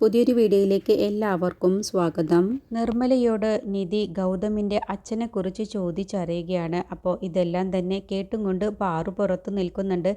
പുതിയൊരു വീഡിയോയിലേക്ക് എല്ലാവർക്കും സ്വാഗതം. നിർമ്മലയോട് നിധി ഗൗതമിന്റെ അച്ഛനെക്കുറിച്ച് ചോദിച്ചറിയുകയാണ്. അപ്പോൾ ഇതെല്ലാം തന്നെ കേട്ടും കൊണ്ട് പാറു പുറത്ത് നിൽക്കുന്നുണ്ട്.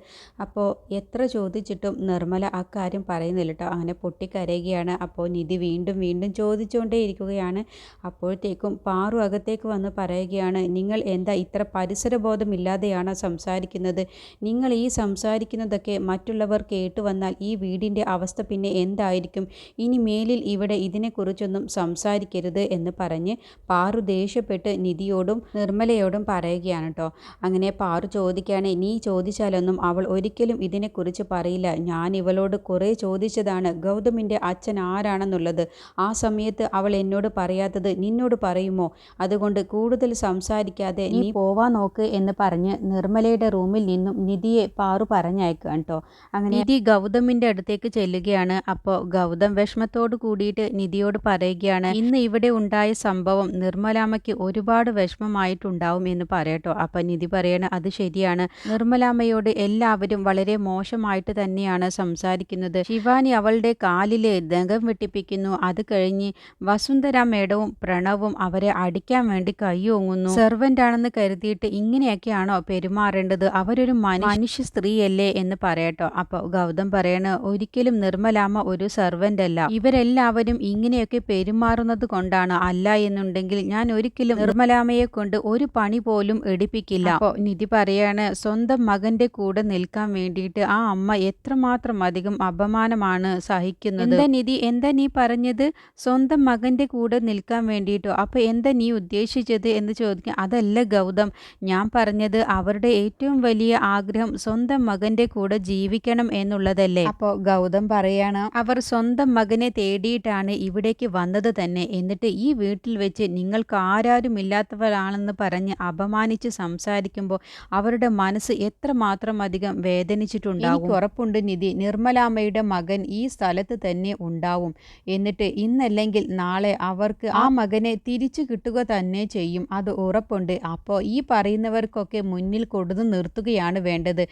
അപ്പോൾ എത്ര ചോദിച്ചിട്ടും നിർമ്മല അക്കാര്യം പറയുന്നില്ല കേട്ടോ. അങ്ങനെ പൊട്ടിക്കരയുകയാണ്. അപ്പോൾ നിധി വീണ്ടും വീണ്ടും ചോദിച്ചുകൊണ്ടേ ഇരിക്കുകയാണ് അപ്പോഴത്തേക്കും പാറു അകത്തേക്ക് വന്ന് പറയുകയാണ് നിങ്ങൾ എന്താ ഇത്ര പരിസരബോധമില്ലാതെയാണോ സംസാരിക്കുന്നത്? നിങ്ങൾ ഈ സംസാരിക്കുന്നതൊക്കെ മറ്റുള്ളവർ കേട്ടു വന്നാൽ ഈ വീടിന്റെ അവസ്ഥ പിന്നെ എന്തായിരിക്കും? ഇനി മേലിൽ ഇവിടെ ഇതിനെക്കുറിച്ചൊന്നും സംസാരിക്കരുത് എന്ന് പറഞ്ഞ് പാറു ദേഷ്യപ്പെട്ട് നിധിയോടും നിർമ്മലയോടും പറയുകയാണ് കേട്ടോ. അങ്ങനെ പാറു ചോദിക്കുകയാണ് നീ ചോദിച്ചാലൊന്നും അവൾ ഒരിക്കലും ഇതിനെക്കുറിച്ച് പറയില്ല. ഞാൻ ഇവളോട് കുറേ ചോദിച്ചതാണ്. ഗൗതമിന്റെ അച്ഛൻ ആരാണെന്നുള്ളത്. ആ സമയത്ത് അവൾ എന്നോട് പറയാത്തത് നിന്നോട് പറയുമോ? അതുകൊണ്ട് കൂടുതൽ സംസാരിക്കാതെ നീ പോവാൻ നോക്ക് എന്ന് പറഞ്ഞ് നിർമ്മലയുടെ റൂമിൽ നിന്നും നിധിയെ പാറു പറഞ്ഞയക്കുക കേട്ടോ. അങ്ങനെ നിധി ഗൗതമിന്റെ അടുത്തേക്ക് ചെല്ലുകയാണ്. അപ്പോൾ ഗൗതം വിഷമത്തോട് കൂടിയിട്ട് നിധിയോട് പറയുകയാണ് ഇന്ന് ഇവിടെ ഉണ്ടായ സംഭവം നിർമ്മലാമ്മയ്ക്ക് ഒരുപാട് വിഷമമായിട്ടുണ്ടാവും എന്ന് പറയട്ടോ. അപ്പൊ നിധി പറയണ അത് ശരിയാണ്. നിർമ്മലാമ്മയോട് എല്ലാവരും വളരെ മോശമായിട്ട് തന്നെയാണ് സംസാരിക്കുന്നത്. ശിവാനി അവളുടെ കാലിലെ ദഹം വെട്ടിപ്പിക്കുന്നു. അത് കഴിഞ്ഞ് വസുന്ധര മേഡവും പ്രണവും അവരെ അടിക്കാൻ വേണ്ടി കൈയോങ്ങുന്നു. സെർവന്റ് ആണെന്ന് കരുതിയിട്ട് ഇങ്ങനെയൊക്കെയാണോ പെരുമാറേണ്ടത്? അവരൊരു മനുഷ്യ സ്ത്രീയല്ലേ എന്ന് പറയട്ടോ. അപ്പോൾ ഗൗതം പറയണ ഒരിക്കലും നിർമ്മലാമ്മ ഒരു സെർവന്റ് അല്ല ഇവരെല്ലാവരും ഇങ്ങനെയൊക്കെ പെരുമാറുന്നത് കൊണ്ടാണ് അല്ല എന്നുണ്ടെങ്കിൽ ഞാൻ ഒരിക്കലും നിർമ്മലാമയെ കൊണ്ട് ഒരു പണി പോലും എടുപ്പിക്കില്ല. അപ്പോൾ നിധി പറയാണ് സ്വന്തം മകന്റെ കൂടെ നിൽക്കാൻ വേണ്ടിയിട്ട് ആ അമ്മ എത്രമാത്രം അധികം അപമാനമാണ് സഹിക്കുന്നത്? എന്താ നിധി എന്താ നീ പറഞ്ഞത്? സ്വന്തം മകന്റെ കൂടെ നിൽക്കാൻ വേണ്ടിയിട്ടോ? അപ്പൊ എന്താ നീ ഉദ്ദേശിച്ചത്? എന്ന് ചോദിക്കും അതല്ല ഗൗതം ഞാൻ പറഞ്ഞത് അവരുടെ ഏറ്റവും വലിയ ആഗ്രഹം സ്വന്തം മകന്റെ കൂടെ ജീവിക്കണം എന്നുള്ളതല്ലേ? അപ്പോൾ ഗൗതം പറയാണ് അവർ സ്വന്തം മകനെ തേടിയിട്ടാണ് ഇവിടേക്ക് വന്നത് തന്നെ. എന്നിട്ട് ഈ വീട്ടിൽ വെച്ച് നിങ്ങൾക്ക് ആരാരും ഇല്ലാത്തവരാണെന്ന് പറഞ്ഞ് അപമാനിച്ച് സംസാരിക്കുമ്പോൾ അവരുടെ മനസ്സ് എത്രമാത്രം അധികം വേദനിച്ചിട്ടുണ്ടാവും? ഉറപ്പുണ്ട് നിധി. നിർമ്മലാമ്മയുടെ മകൻ ഈ സ്ഥലത്ത് തന്നെ ഉണ്ടാവും. എന്നിട്ട് ഇന്നല്ലെങ്കിൽ നാളെ അവർക്ക് ആ മകനെ തിരിച്ചു കിട്ടുക തന്നെ ചെയ്യും. അത് ഉറപ്പുണ്ട്. അപ്പോൾ ഈ പറയുന്നവർക്കൊക്കെ മുന്നിൽ കൊടുത്തു നിർത്തുകയാണ് വേണ്ടത്.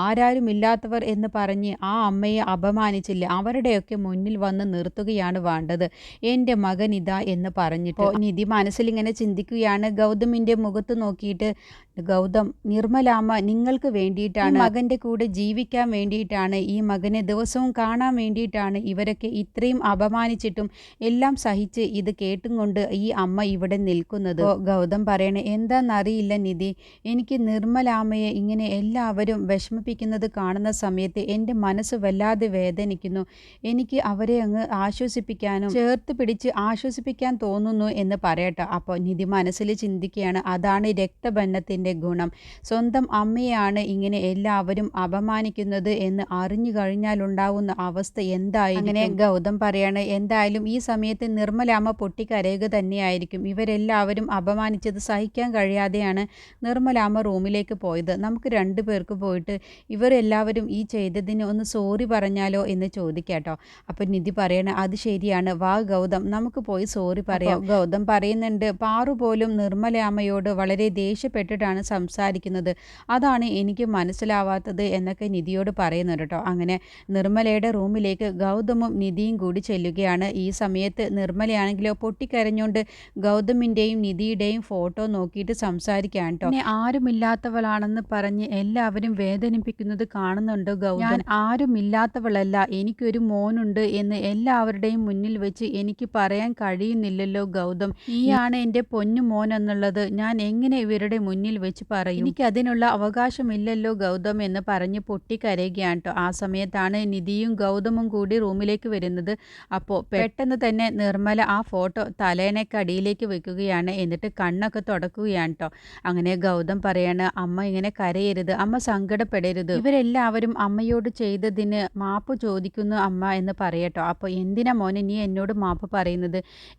ആരാരും ഇല്ലാത്തവർ എന്ന് പറഞ്ഞ് ആ അമ്മയെ അപമാനിച്ചില്ല. അവരുടെയൊക്കെ മുന്നിൽ വന്ന് നിർത്തുകയാണ് വേണ്ടത്. എന്റെ മകൻ ഇതാ എന്ന് പറഞ്ഞിട്ട് നിധി മനസ്സിലിങ്ങനെ ചിന്തിക്കുകയാണ്. ഗൗതമിന്റെ മുഖത്ത് നോക്കിയിട്ട് ഗൗതം നിർമ്മലാമ്മ നിങ്ങൾക്ക് വേണ്ടിയിട്ടാണ് മകന്റെ കൂടെ ജീവിക്കാൻ വേണ്ടിയിട്ടാണ് ഈ മകനെ ദിവസവും കാണാൻ വേണ്ടിയിട്ടാണ് ഇവരൊക്കെ ഇത്രയും അപമാനിച്ചിട്ടും എല്ലാം സഹിച്ച് ഇത് കേട്ടും കൊണ്ട് ഈ അമ്മ ഇവിടെ നിൽക്കുന്നത്. ഗൗതം പറയണേ എന്താണെന്നറിയില്ല നിധി എനിക്ക് നിർമ്മലാമ്മയെ ഇങ്ങനെ എല്ലാവരും വിഷമിപ്പിക്കുന്നത് കാണുന്ന സമയത്ത് എന്റെ മനസ്സ് വല്ലാതെ വേദനിക്കുന്നു. എനിക്ക് അവരെ അങ്ങ് ആശ്വസിപ്പിക്കാനും ചേർത്ത് പിടിച്ച് ആശ്വസിപ്പിക്കാൻ തോന്നുന്നു എന്ന് പറയട്ടെ. അപ്പോൾ നിധി മനസ്സിൽ ചിന്തിക്കുകയാണ് അതാണ് രക്തബന്ധത്തിന്റെ ഗുണം. സ്വന്തം അമ്മയാണ് ഇങ്ങനെ എല്ലാവരും അപമാനിക്കുന്നത് എന്ന് അറിഞ്ഞു കഴിഞ്ഞാലുണ്ടാവുന്ന അവസ്ഥ എന്തായി അങ്ങനെ ഗൗതം പറയാണ് എന്തായാലും ഈ സമയത്ത് നിർമ്മലാമ്മ പൊട്ടിക്കരയുക തന്നെയായിരിക്കും. ഇവരെല്ലാവരും അപമാനിച്ചത് സഹിക്കാൻ കഴിയാതെയാണ് നിർമ്മലാമ്മ റൂമിലേക്ക് പോയത്. നമുക്ക് രണ്ടു പേർക്ക് പോയിട്ട് ഇവരെല്ലാവരും ഈ ചെയ്തതിന് ഒന്ന് സോറി പറഞ്ഞാലോ എന്ന് ചോദിക്കാട്ടോ. അപ്പം നിധി പറയണ അത് ശരിയാണ്. വാ ഗൗതം നമുക്ക് പോയി സോറി പറയാം. ഗൗതം പറയുന്നുണ്ട് പാറു പോലും നിർമ്മലാമ്മയോട് വളരെ ദേഷ്യപ്പെട്ടിട്ടാണ് സംസാരിക്കുന്നത്. അതാണ് എനിക്ക് മനസ്സിലാവാത്തത് എന്നൊക്കെ നിധിയോട് പറയുന്നുണ്ട് കേട്ടോ. അങ്ങനെ നിർമ്മലയുടെ റൂമിലേക്ക് ഗൗതമും നിധിയും കൂടി ചെല്ലുകയാണ്. ഈ സമയത്ത് നിർമ്മലയാണെങ്കിലോ പൊട്ടിക്കരഞ്ഞുകൊണ്ട് ഗൗതമിന്റെയും നിധിയുടെയും ഫോട്ടോ നോക്കിയിട്ട് സംസാരിക്കാൻ കേട്ടോ. ആരുമില്ലാത്തവളാണെന്ന് പറഞ്ഞ് എല്ലാവരും വേദനിപ്പിക്കുന്നത് കാണുന്നുണ്ട് ഗൗതം. ആരുമില്ലാത്തവളല്ല എനിക്കൊരു മോനുണ്ട് എന്ന് എല്ലാവരുടെയും മുന്നിൽ വെച്ച് എനിക്ക് പറയാൻ കഴിയുന്നില്ലല്ലോ ഗൗതം. നീയാണ് എന്റെ പൊന്നു മോൻ എന്നുള്ളത്. ഞാൻ എങ്ങനെ ഇവരുടെ മുന്നിൽ വെച്ച് പറയും. എനിക്ക് അതിനുള്ള അവകാശമില്ലല്ലോ ഗൗതം എന്ന് പറഞ്ഞ് പൊട്ടിക്കരയുകയാണ് കേട്ടോ ആ സമയത്താണ് നിധിയും ഗൗതമും കൂടി റൂമിലേക്ക് വരുന്നത്. അപ്പോൾ പെട്ടെന്ന് തന്നെ നിർമ്മല ആ ഫോട്ടോ തലേനക്കടിയിലേക്ക് വെക്കുകയാണ്. എന്നിട്ട് കണ്ണൊക്കെ തുടക്കുകയാണ് കേട്ടോ അങ്ങനെ ഗൗതം പറയാണ് അമ്മ ഇങ്ങനെ കരയരുത് അമ്മ സങ്കടപ്പെടരുത്. ഇവരെല്ലാവരും അമ്മയോട് ചെയ്തതിന് മാപ്പ് ചോദിക്കുന്നു അമ്മ എന്ന് പറയട്ടോ അപ്പോൾ എന്തിനാ മോനെ നീ എന്നോട് മാപ്പ് പറയുന്നത്?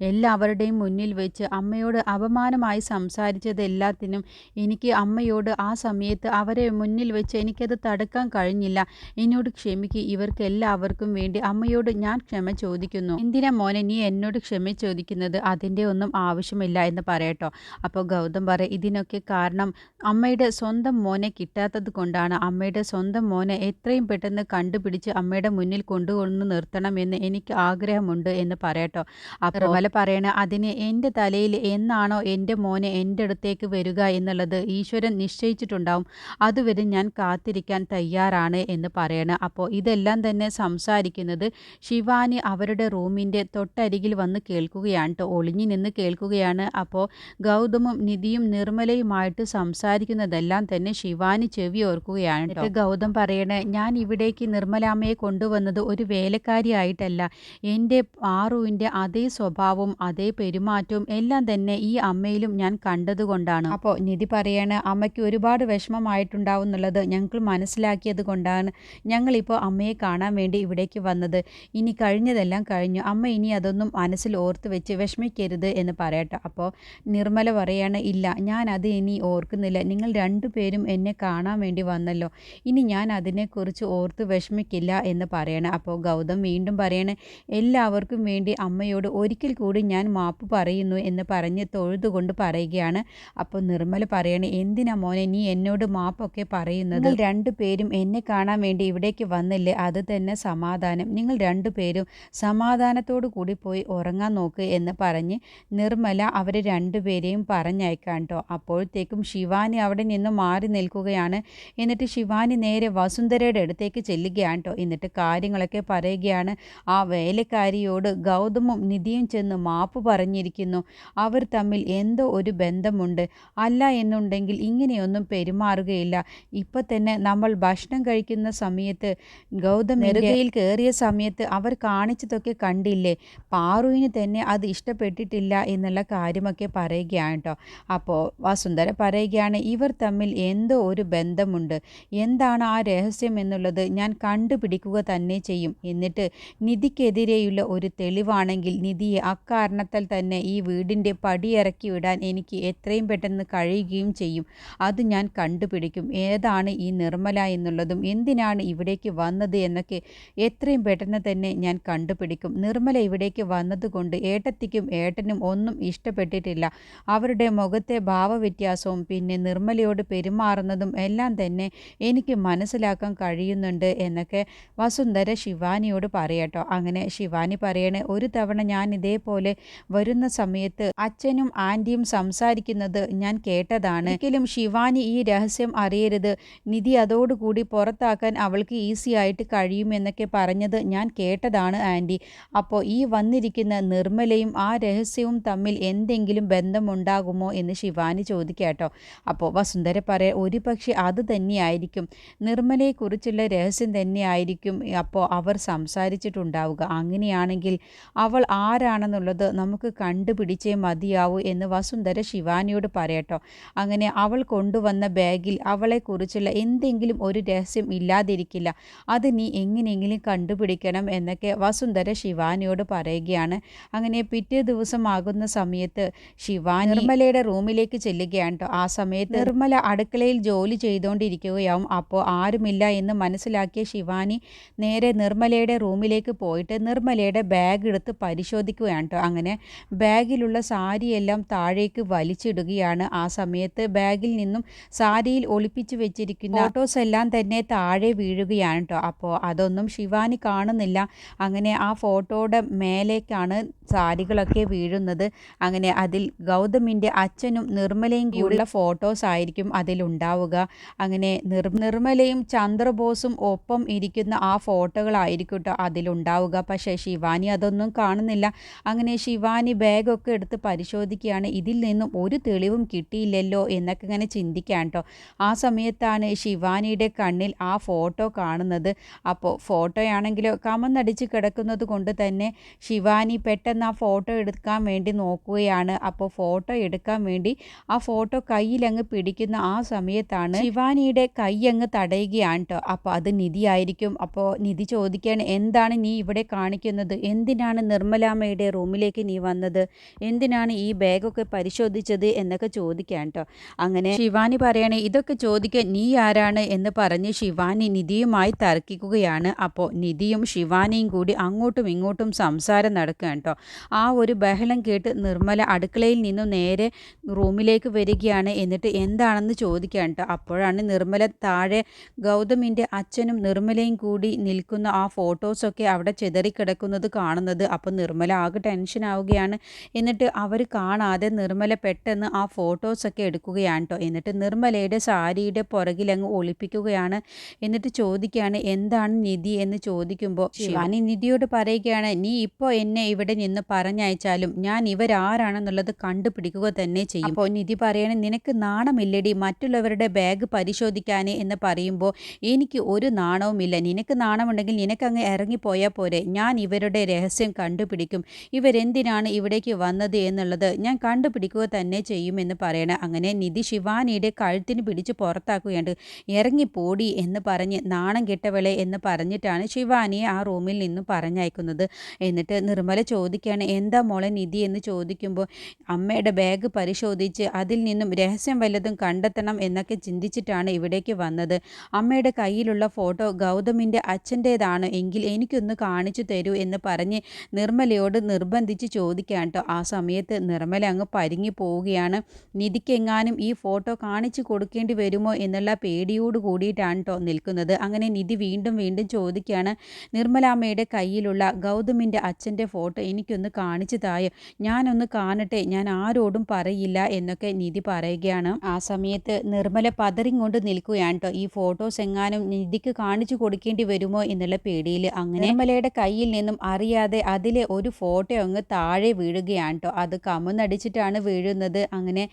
എല്ലാവരുടെയും മുന്നിൽ വെച്ച് അമ്മയോട് അപമാനമായി സംസാരിച്ചത് എല്ലാത്തിനും എനിക്ക് എനിക്ക് അമ്മയോട് ആ സമയത്ത് അവരെ മുന്നിൽ വെച്ച് എനിക്കത് തടുക്കാൻ കഴിഞ്ഞില്ല. എന്നോട് ക്ഷമിക്ക്. ഇവർക്ക് എല്ലാവർക്കും വേണ്ടി അമ്മയോട് ഞാൻ ക്ഷമ ചോദിക്കുന്നു. എന്തിനാ മോനെ നീ എന്നോട് ക്ഷമ ചോദിക്കുന്നത്? അതിന്റെ ഒന്നും ആവശ്യമില്ല എന്ന് പറയട്ടോ. അപ്പോൾ ഗൗതം പറ ഇതിനൊക്കെ കാരണം അമ്മയുടെ സ്വന്തം മോനെ കിട്ടാത്തത് കൊണ്ടാണ്. അമ്മയുടെ സ്വന്തം മോനെ എത്രയും പെട്ടെന്ന് കണ്ടുപിടിച്ച് അമ്മയുടെ മുന്നിൽ കൊണ്ടുവന്ന് നിർത്തണം നിർത്തണമെന്ന് എനിക്ക് ആഗ്രഹമുണ്ട് എന്ന് പറയട്ടോ. അപ്പോൾ പറയണ അതിന് എന്റെ തലയിൽ എന്നാണോ എന്റെ മോനെ എന്റെ അടുത്തേക്ക് വരിക എന്നുള്ളത്? ഈശ്വരൻ നിശ്ചയിച്ചിട്ടുണ്ടാവും. അതുവരെ ഞാൻ കാത്തിരിക്കാൻ തയ്യാറാണ് എന്ന് പറയണം. അപ്പോൾ ഇതെല്ലാം തന്നെ സംസാരിക്കുന്നത് ശിവാനി അവരുടെ റൂമിന്റെ തൊട്ടരികിൽ വന്ന് കേൾക്കുകയാണ്. കേട്ടോ ഒളിഞ്ഞു നിന്ന് കേൾക്കുകയാണ്. അപ്പോൾ ഗൗതമും നിധിയും നിർമ്മലയുമായിട്ട് സംസാരിക്കുന്നതെല്ലാം തന്നെ ശിവാനി ചെവി ഓർക്കുകയാണ് ഗൗതം പറയണേ ഞാൻ ഇവിടേക്ക് നിർമ്മലാമ്മയെ കൊണ്ടുവന്നത് ഒരു വേലക്കാരിയായിട്ടല്ല. എന്റെ ആറുവിന്റെ അതേ സ്വഭാവവും അതേ പെരുമാറ്റവും എല്ലാം തന്നെ ഈ അമ്മയിലും ഞാൻ കണ്ടതുകൊണ്ടാണ്. അപ്പോൾ നിധി പറയണ അമ്മയ്ക്ക് ഒരുപാട് വിഷമമായിട്ടുണ്ടാവും എന്നുള്ളത് ഞങ്ങൾ മനസ്സിലാക്കിയത് കൊണ്ടാണ് ഞങ്ങളിപ്പോൾ അമ്മയെ കാണാൻ വേണ്ടി ഇവിടേക്ക് വന്നത്. ഇനി കഴിഞ്ഞതെല്ലാം കഴിഞ്ഞു. അമ്മ ഇനി അതൊന്നും മനസ്സിൽ ഓർത്ത് വെച്ച് വിഷമിക്കരുത് എന്ന് പറയട്ടെ. അപ്പോൾ നിർമ്മല പറയാണ് ഇല്ല ഞാൻ അത് ഇനി ഓർക്കുന്നില്ല. നിങ്ങൾ രണ്ടുപേരും എന്നെ കാണാൻ വേണ്ടി വന്നല്ലോ. ഇനി ഞാൻ അതിനെക്കുറിച്ച് ഓർത്ത് വിഷമിക്കില്ല എന്ന് പറയണം. അപ്പോൾ ഗൗതം വീണ്ടും പറയണ എല്ലാവർക്കും വേണ്ടി അമ്മയോട് ഒരിക്കൽ കൂടി ഞാൻ മാപ്പ് പറയുന്നു എന്ന് പറഞ്ഞ് തൊഴുതുകൊണ്ട് പറയുകയാണ്. അപ്പോൾ നിർമ്മല പറയണേ എന്തിനാ മോനെ നീ എന്നോട് മാപ്പൊക്കെ പറയുന്നത്? രണ്ടു പേരും എന്നെ കാണാൻ വേണ്ടി ഇവിടേക്ക് വന്നില്ലേ? അത് തന്നെ സമാധാനം. നിങ്ങൾ രണ്ടുപേരും സമാധാനത്തോടു കൂടി പോയി ഉറങ്ങാൻ നോക്ക് എന്ന് പറഞ്ഞ് നിർമ്മല അവരെ രണ്ടുപേരെയും പറഞ്ഞയക്കാൻ കേട്ടോ അപ്പോഴത്തേക്കും ശിവാനി അവിടെ നിന്ന് മാറി നിൽക്കുകയാണ്. എന്നിട്ട് ശിവാനി നേരെ വസുന്ധരയുടെ അടുത്തേക്ക് ചെല്ലുകയാണ് കേട്ടോ എന്നിട്ട് കാര്യങ്ങളൊക്കെ പറയുകയാണ്. ആ വേലക്കാരിയോട് ഗൗതമും നിധിയും ചെന്ന് മാപ്പ് പറഞ്ഞിരിക്കുന്നു. അവർ തമ്മിൽ എന്തോ ഒരു ബന്ധമുണ്ട്. അല്ല എന്നുണ്ടെങ്കിൽ ഇങ്ങനെയൊന്നും പെരുമാറുകയില്ല. ഇപ്പം തന്നെ നമ്മൾ ഭക്ഷണം കഴിക്കുന്ന സമയത്ത് ഗൗതം നെറുകയിൽ കയറിയ സമയത്ത് അവർ കാണിച്ചതൊക്കെ കണ്ടില്ലേ? പാറുവിന് തന്നെ അത് ഇഷ്ടപ്പെട്ടിട്ടില്ല എന്നുള്ള കാര്യമൊക്കെ പറയുകയാണ് കേട്ടോ അപ്പോൾ വസുന്ധര പറയുകയാണ് ഇവർ തമ്മിൽ എന്തോ ഒരു ബന്ധമുണ്ട്. എന്താണ് ആ രഹസ്യം എന്നുള്ളത് ഞാൻ കണ്ടുപിടിക്കുക തന്നെ ചെയ്യും എന്നിട്ട് നിധിക്കെതിരെയുള്ള ഒരു തെളിവാണെങ്കിൽ നിധിയെ അക്കാരണത്താൽ തന്നെ ഈ വീടിന്റെ പടിയിറക്കി വിടാൻ എനിക്ക് എത്രയും പെട്ടെന്ന് കഴിയുകയും ചെയ്യും. അത് ഞാൻ കണ്ടുപിടിക്കും. ഏതാണ് ഈ നിർമ്മല എന്നുള്ളതും എന്തിനാണ് ഇവിടേക്ക് വന്നത് എന്നൊക്കെ എത്രയും പെട്ടെന്ന് തന്നെ ഞാൻ കണ്ടുപിടിക്കും. നിർമ്മല ഇവിടേക്ക് വന്നതുകൊണ്ട് ഏട്ടത്തിക്കും ഏട്ടനും ഒന്നും ഇഷ്ടപ്പെട്ടിട്ടില്ല. അവരുടെ മുഖത്തെ ഭാവവ്യത്യാസവും പിന്നെ നിർമ്മലയോട് പെരുമാറുന്നതും എല്ലാം തന്നെ എനിക്ക് മനസ്സിലാക്കാൻ കഴിയുന്നുണ്ട് എന്നൊക്കെ വസുന്ധര ശിവാനിയോട് പറയട്ടോ അങ്ങനെ ശിവാനി പറയണേ ഒരു തവണ ഞാൻ ഇതേപോലെ വരുന്ന സമയത്ത് അച്ഛനും ആന്റിയും സംസാരിക്കുന്നത് ഞാൻ കേട്ടതാണ്. ഒരിക്കലും ശിവാനി ഈ രഹസ്യം അറിയരുത്. നിധി അതോടുകൂടി പുറത്താക്കാൻ അവൾക്ക് ഈസി ആയിട്ട് കഴിയുമെന്നൊക്കെ പറഞ്ഞത് ഞാൻ കേട്ടതാണ് ആന്റി അപ്പോൾ ഈ വന്നിരിക്കുന്ന നിർമ്മലയും ആ രഹസ്യവും തമ്മിൽ എന്തെങ്കിലും ബന്ധമുണ്ടാകുമോ എന്ന് ശിവാനി ചോദിക്കാട്ടോ. അപ്പോൾ വസുന്ധര പറയാ ഒരു പക്ഷേ അത് തന്നെയായിരിക്കും. നിർമ്മലയെക്കുറിച്ചുള്ള രഹസ്യം തന്നെയായിരിക്കും അപ്പോൾ അവർ സംസാരിച്ചിട്ടുണ്ടാവുക. അങ്ങനെയാണെങ്കിൽ അവൾ ആരാണെന്നുള്ളത് നമുക്ക് കണ്ടുപിടിച്ചേ മതിയാവൂ എന്ന് വസുന്ധര ശിവാനിയോട് പറയട്ടോ. അങ്ങനെ അവൾ കൊണ്ടുവന്ന ബാഗിൽ അവളെക്കുറിച്ചുള്ള എന്തെങ്കിലും ഒരു രഹസ്യം ഇല്ലാതിരിക്കില്ല. അത് നീ എങ്ങനെയെങ്കിലും കണ്ടുപിടിക്കണം എന്നൊക്കെ വസുന്ധര ശിവാനിയോട് പറയുകയാണ്. അങ്ങനെ പിറ്റേ ദിവസമാകുന്ന സമയത്ത് ശിവാനി നിർമ്മലയുടെ റൂമിലേക്ക് ചെല്ലുകയാണ് ആ സമയത്ത് നിർമ്മല അടുക്കളയിൽ ജോലി ചെയ്തുകൊണ്ടിരിക്കുകയാവും. അപ്പോൾ ആരുമില്ല എന്ന് മനസ്സിലാക്കിയ ശിവാനി നേരെ നിർമ്മലയുടെ റൂമിലേക്ക് പോയിട്ട് നിർമ്മലയുടെ ബാഗ് എടുത്ത് പരിശോധിക്കുകയാണ് കേട്ടോ. അങ്ങനെ ബാഗിലുള്ള സാരിയെല്ലാം താഴേക്ക് വലിച്ചിടുകയാണ് ആ സമയത്ത് ബാഗിൽ നിന്നും സാരിയിൽ ഒളിപ്പിച്ച് വെച്ചിരിക്കുന്ന ഫോട്ടോസ് എല്ലാം തന്നെ താഴെ വീഴുകയാണ് കേട്ടോ അപ്പോൾ അതൊന്നും ശിവാനി കാണുന്നില്ല. അങ്ങനെ ആ ഫോട്ടോയുടെ മേലേക്കാണ് സാരികളൊക്കെ വീഴുന്നത്. അങ്ങനെ അതിൽ ഗൗതമിന്റെ അച്ഛനും നിർമ്മലയും കൂടിയുള്ള ഫോട്ടോസ് ആയിരിക്കും അതിലുണ്ടാവുക അങ്ങനെ നിർ നിർമ്മലയും ചന്ദ്രബോസും ഒപ്പം ഇരിക്കുന്ന ആ ഫോട്ടോകളായിരിക്കും കേട്ടോ അതിലുണ്ടാവുക പക്ഷേ ശിവാനി അതൊന്നും കാണുന്നില്ല. അങ്ങനെ ശിവാനി ബാഗൊക്കെ എടുത്ത് പരിശോധിക്കുകയാണ്. ഇതിൽ നിന്നും ഒരു തെളിവും കിട്ടിയില്ലല്ലോ എന്നൊക്കെ ഇങ്ങനെ ചിന്തിക്കാൻ കേട്ടോ ആ സമയത്താണ് ശിവാനിയുടെ കണ്ണിൽ ആ ഫോട്ടോ കാണുന്നത്. അപ്പോൾ ഫോട്ടോയാണെങ്കിലോ കമന്നടിച്ച് കിടക്കുന്നത് കൊണ്ട് തന്നെ ശിവാനി പെട്ടെന്ന് പെട്ടെന്ന് ആ ഫോട്ടോ എടുക്കാൻ വേണ്ടി നോക്കുകയാണ്. അപ്പോൾ ഫോട്ടോ എടുക്കാൻ വേണ്ടി ആ ഫോട്ടോ കയ്യിലങ്ങ് പിടിക്കുന്ന ആ സമയത്താണ് ശിവാനിയുടെ കൈ അങ്ങ് തടയുകയാണ് കേട്ടോ അപ്പോൾ അത് നിധി ആയിരിക്കും അപ്പോൾ നിധി ചോദിക്കുകയാണ് എന്താണ് നീ ഇവിടെ കാണിക്കുന്നത്? എന്തിനാണ് നിർമ്മലാമ്മയുടെ റൂമിലേക്ക് നീ വന്നത്? എന്തിനാണ് ഈ ബാഗൊക്കെ പരിശോധിച്ചത്? എന്നൊക്കെ ചോദിക്കാൻ കേട്ടോ അങ്ങനെ ശിവാനി പറയണേ ഇതൊക്കെ ചോദിക്കാൻ നീ ആരാണ്? എന്ന് പറഞ്ഞ് ശിവാനി നിധിയുമായി തർക്കിക്കുകയാണ്. അപ്പോൾ നിധിയും ശിവാനിയും കൂടി അങ്ങോട്ടും ഇങ്ങോട്ടും സംസാരം നടക്കുക കേട്ടോ ആ ഒരു ബഹളം കേട്ട് നിർമ്മല അടുക്കളയിൽ നിന്നും നേരെ റൂമിലേക്ക് വരികയാണ്. എന്നിട്ട് എന്താണെന്ന് ചോദിക്കാൻ കേട്ടോ അപ്പോഴാണ് നിർമ്മല താഴെ ഗൗതമിന്റെ അച്ഛനും നിർമ്മലയും കൂടി നിൽക്കുന്ന ആ ഫോട്ടോസൊക്കെ അവിടെ ചിതറിക്കിടക്കുന്നത് കാണുന്നത്. അപ്പോൾ നിർമ്മല ആകെ ടെൻഷൻ ആവുകയാണ്. എന്നിട്ട് അവർ കാണാതെ നിർമ്മല പെട്ടെന്ന് ആ ഫോട്ടോസൊക്കെ എടുക്കുകയാണ് കേട്ടോ എന്നിട്ട് നിർമ്മലയുടെ സാരിയുടെ പുറകിലങ്ങ് ഒളിപ്പിക്കുകയാണ്. എന്നിട്ട് ചോദിക്കുകയാണ് എന്താണ് നിധി? എന്ന് ചോദിക്കുമ്പോൾ ശിവാനി നിധിയോട് പറയുകയാണ് നീ ഇപ്പോൾ എന്നെ ഇവിടെ നിന്ന് പറഞ്ഞയച്ചാലും ഞാൻ ഇവരാരാണെന്നുള്ളത് കണ്ടുപിടിക്കുക തന്നെ ചെയ്യും. അപ്പോൾ നിധി പറയണേ നിനക്ക് നാണമില്ലടി മറ്റുള്ളവരുടെ ബാഗ് പരിശോധിക്കാനേ എന്ന് പറയുമ്പോൾ എനിക്ക് ഒരു നാണവുമില്ല. നിനക്ക് നാണമുണ്ടെങ്കിൽ നിനക്കങ്ങ് ഇറങ്ങിപ്പോയാൽ പോരെ. ഞാൻ ഇവരുടെ രഹസ്യം കണ്ടുപിടിക്കും. ഇവരെന്തിനാണ് ഇവിടേക്ക് വന്നത് എന്നുള്ളത് ഞാൻ കണ്ടുപിടിക്കുക തന്നെ ചെയ്യുമെന്ന് പറയണം. അങ്ങനെ നിധി ശിവാനിയുടെ കഴുത്തിന് പിടിച്ച് പുറത്താക്കുകയുണ്ട് ഇറങ്ങിപ്പോടി എന്ന് പറഞ്ഞ് നാണം കെട്ടവളെ എന്ന് പറഞ്ഞിട്ടാണ് ശിവാനിയെ ആ റൂമിൽ നിന്നും പറഞ്ഞയക്കുന്നത്. എന്നിട്ട് നിർമ്മല ചോദിക്കുകയാണ് എന്താ മോളെ നിധി? എന്ന് ചോദിക്കുമ്പോൾ അമ്മയുടെ ബാഗ് പരിശോധിച്ച് അതിൽ നിന്നും രഹസ്യം വല്ലതും കണ്ടെത്തണം എന്നൊക്കെ ചിന്തിച്ചിട്ടാണ് ഇവിടേക്ക് വന്നത്. അമ്മയുടെ കയ്യിലുള്ള ഫോട്ടോ ഗൗതമിന്റെ അച്ഛന്റേതാണ് എങ്കിൽ എനിക്കൊന്ന് കാണിച്ചു തരൂ എന്ന് പറഞ്ഞ് നിർമ്മലയോട് നിർബന്ധിച്ച് ചോദിക്കാൻ കേട്ടോ ആ സമയത്ത് നിർമ്മല അങ്ങ് പരിങ്ങി പോവുകയാണ്. നിധിക്കെങ്ങാനും ഈ ഫോട്ടോ കാണിച്ചു കൊടുക്കേണ്ടി വരുമോ? എന്നുള്ള പേടിയോട് കൂടിയിട്ടാണ് കേട്ടോ നിൽക്കുന്നത്. അങ്ങനെ നിധി വീണ്ടും വീണ്ടും ചോദിക്കുകയാണ് നിർമ്മലാമ്മയുടെ കയ്യിലുള്ള ഗൗതമിന്റെ അച്ഛന്റെ ഫോട്ടോ എനിക്കൊന്ന് കാണിച്ചു തായോ. ഞാനൊന്ന് കാണട്ടെ ഞാൻ ആരോടും പറയില്ല എന്നൊക്കെ നിധി പറയുകയാണ്. ആ സമയത്ത് നിർമ്മല പതറിങ്ങോണ്ട് നിൽക്കുകയാണ് കേട്ടോ ഈ ഫോട്ടോസ് എങ്ങാനും നിധിക്ക് കാണിച്ചു കൊടുക്കേണ്ടി വരുമോ എന്നുള്ള പേടിയിൽ അങ്ങനെ നിർമ്മലയുടെ കയ്യിൽ നിന്നും അറിയാതെ അതിലെ ഒരു ഫോട്ടോ അങ്ങ് താഴെ വീഴുകയാണ് കേട്ടോ അത് കമുന്നടിച്ചിട്ടാണ് വീഴുന്നത്. അങ്ങനെ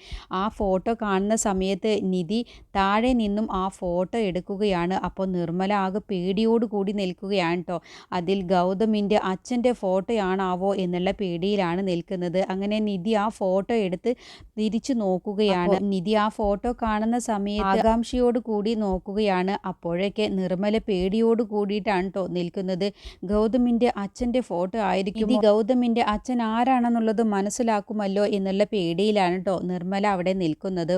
ആ ഫോട്ടോ കാണുന്ന സമയത്ത് നിധി താഴെ നിന്നും ആ ഫോട്ടോ എടുക്കുകയാണ്. അപ്പോൾ നിർമ്മല ആകെ പേടിയോടുകൂടി നിൽക്കുകയാണ് കേട്ടോ അതിൽ ഗൗതമിന്റെ അച്ഛന്റെ ഫോട്ടോയാണാവോ എന്നുള്ള പേടിയിലാണ് നിൽക്കുന്നത്. അങ്ങനെ നിധി ആ ഫോട്ടോ എടുത്ത് തിരിച്ചു നോക്കുകയാണ്. നിധി ആ ഫോട്ടോ കാണുന്ന സമയത്ത് ആകാംക്ഷയോട് കൂടി നോക്കുകയാണ്. അപ്പോഴൊക്കെ നിർമ്മല പേടിയോട് കൂടിയിട്ടാണ് കേട്ടോ നിൽക്കുന്നത്. ഗൗതമിന്റെ അച്ഛന്റെ ഫോട്ടോ ആയിരിക്കും. ഗൗതമിന്റെ അച്ഛൻ ആരാണെന്നുള്ളത് മനസ്സിലാക്കുമല്ലോ എന്നുള്ള പേടിയിലാണ് കേട്ടോ നിർമ്മല അവിടെ നിൽക്കുന്നത്.